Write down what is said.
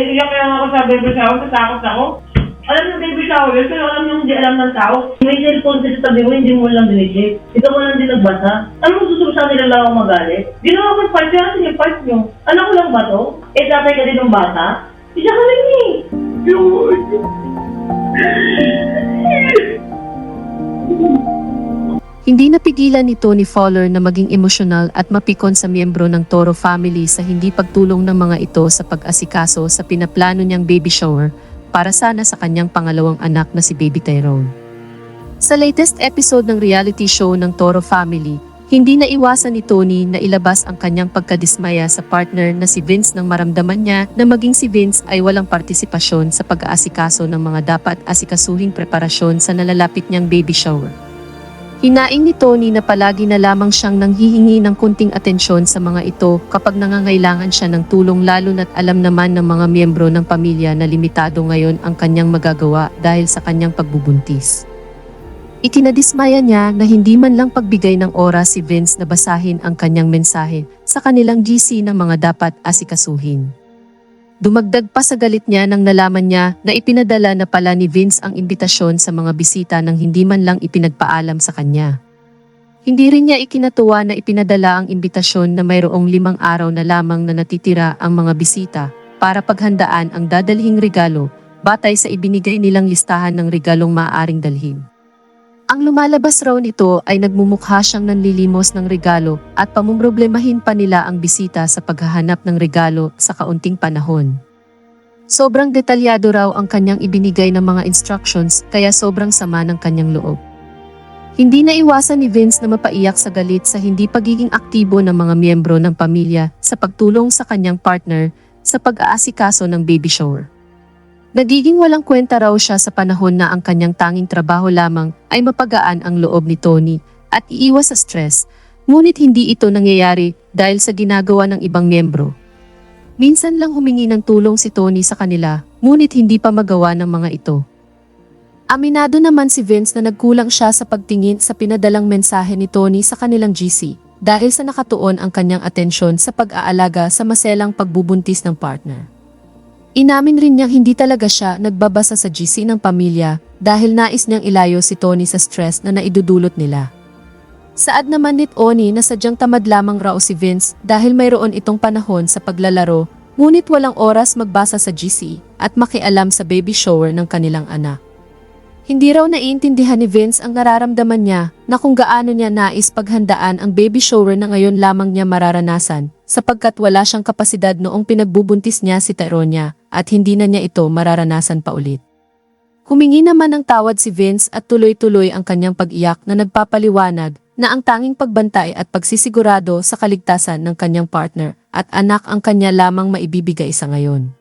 Iiyak kaya ako sa baby shower, tatakot ako. Alam ng baby shower yun, pero alam nung hindi alam ng tao. May cellphone sa tabi mo, hindi mo lang dinicheck. Ikaw mo lang din nagbasa. Ano mo susunod sa nila lang ako magalit? Ginawa ko yung part nyo, sige part nyo. Anak ko lang ba to? Eh, tatay ka din ng bata? Isa ka rin eh. Hindi napigilan ni Tony Fowler na maging emosyonal at mapikon sa miyembro ng Toro family sa hindi pagtulong ng mga ito sa pag-asikaso sa pinaplano niyang baby shower para sana sa kanyang pangalawang anak na si Baby Tyrone. Sa latest episode ng reality show ng Toro family, hindi na iwasan ni Tony na ilabas ang kanyang pagkadismaya sa partner na si Vince nang maramdaman niya na maging si Vince ay walang partisipasyon sa pag-aasikaso ng mga dapat asikasuhing preparasyon sa nalalapit niyang baby shower. Hinaing ni Tony na palagi na lamang siyang nanghihingi ng kunting atensyon sa mga ito kapag nangangailangan siya ng tulong lalo na't alam naman ng mga miyembro ng pamilya na limitado ngayon ang kanyang magagawa dahil sa kanyang pagbubuntis. Ikinadismaya niya na hindi man lang pagbigay ng oras si Vince na basahin ang kanyang mensahe sa kanilang GC ng mga dapat asikasuhin. Dumagdag pa sa galit niya nang nalaman niya na ipinadala na pala ni Vince ang imbitasyon sa mga bisita nang hindi man lang ipinagpaalam sa kanya. Hindi rin niya ikinatuwa na ipinadala ang imbitasyon na mayroong limang araw na lamang na natitira ang mga bisita para paghandaan ang dadalhing regalo batay sa ibinigay nilang listahan ng regalong maaaring dalhin. Ang lumalabas raw nito ay nagmumukha siyang nanlilimos ng regalo at pamumroblemahin pa nila ang bisita sa paghahanap ng regalo sa kaunting panahon. Sobrang detalyado raw ang kanyang ibinigay ng mga instructions kaya sobrang sama ng kanyang loob. Hindi na iwasan ni Vince na mapaiyak sa galit sa hindi pagiging aktibo ng mga miyembro ng pamilya sa pagtulong sa kanyang partner sa pag-aasikaso ng baby shower. Nagiging walang kwenta raw siya sa panahon na ang kanyang tanging trabaho lamang ay mapagaan ang loob ni Tony at iiwas sa stress, ngunit hindi ito nangyayari dahil sa ginagawa ng ibang miyembro. Minsan lang humingi ng tulong si Tony sa kanila, ngunit hindi pa magawa ng mga ito. Aminado naman si Vince na nagkulang siya sa pagtingin sa pinadalang mensahe ni Tony sa kanilang GC dahil sa nakatuon ang kanyang atensyon sa pag-aalaga sa maselang pagbubuntis ng partner. Inamin rin niyang hindi talaga siya nagbabasa sa GC ng pamilya dahil nais niyang ilayo si Tony sa stress na naidudulot nila. Saad naman ni Tony na sadyang tamad lamang raw si Vince dahil mayroon itong panahon sa paglalaro ngunit walang oras magbasa sa GC at makialam sa baby shower ng kanilang anak. Hindi raw naiintindihan ni Vince ang nararamdaman niya na kung gaano niya nais paghandaan ang baby shower na ngayon lamang niya mararanasan sapagkat wala siyang kapasidad noong pinagbubuntis niya si Tyronia at hindi na niya ito mararanasan pa ulit. Humingi naman ng tawad si Vince at tuloy-tuloy ang kanyang pag-iyak na nagpapaliwanag na ang tanging pagbantay at pagsisigurado sa kaligtasan ng kanyang partner at anak ang kanya lamang maibibigay sa ngayon.